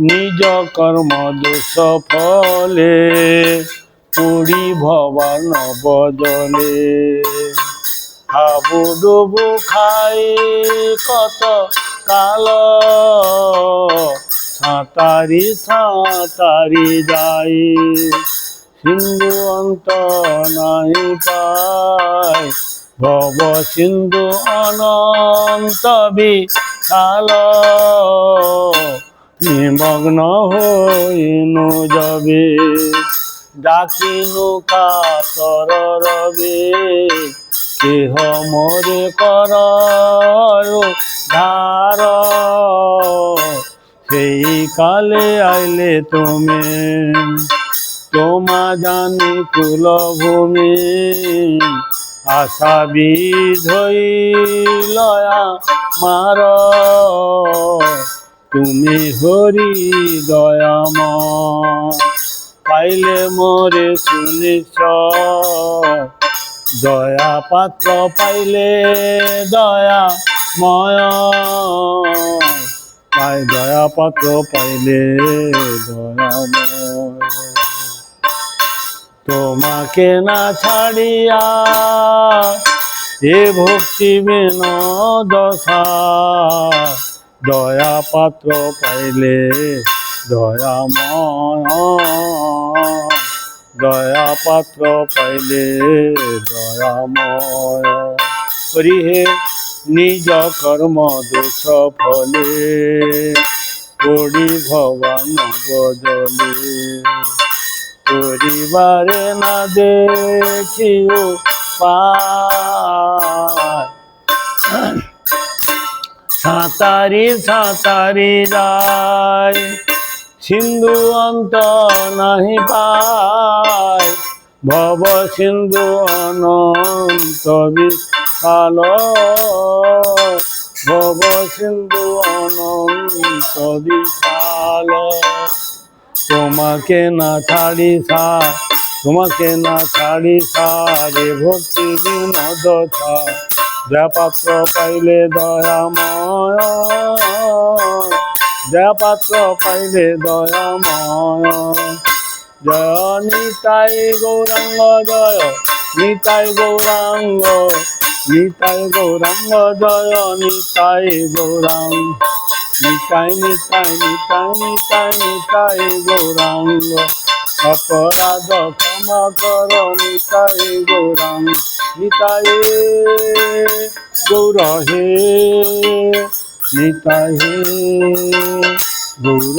নিজ কর্ম দোষ ফলে পুরী ভবান বদলে হাবু ডুবু খাই কত কাল, সাঁতারি সাঁতারি যাই। সিন্ধু অন্ত নাই পাই ভব সিন্ধু অনন্ত বিশাল নিমগ্ন হইনু যাবে, ডাকিনু কাতর রবে। কেহ মোরে কর ধার। সেই কালে আইলে তুমি তোমা জানি কুলভূমি আশা বীজ লয়া মার। তুমি হরি দয়াম। পাইলে মোরে শুনিছ দয়া পাত্র পাইলে দয়া ময়। পাই দয়া পাত্র পাইলে দয়াময় তোমাকে না ছাড়িয়া এ ভক্তি দশা। দয়া পাত্র পাইলে দয়াময় দয়া পাত্র পাইলে দয়াময় হরি হে, নিজ কর্ম দোষ ফলে। পড়ি ভবান বদলে পরিবারে না দেখিও সাঁতারি সাঁতারি যায় সিন্ধু অন্ত নাহি পায়। ভব সিন্ধু অনন্ত বিশাল। ভব সিন্ধু অনন্ত বিশাল। তোমাকে না ছাড়ি সা তোমাকে না ছাড়ি সারে ভক্তি বিনোদ ছা জয়পাত্র পাইলে দয়াময় জয়পাত্র পাইলে দয়াময় জয় নিতাই গৌরাঙ্গ জয় নিতাই গৌরাঙ্গ নিতাই গৌরাঙ্গ জয় নিতাই গৌরাঙ্গ। নিতাই নিতাই নিতাই নিতাই নিতাই গৌরাঙ্গ অপরাধ ক্ষমা কর নিতাই গৌরাঙ্গ নিতাই গৌর নিতাই গৌর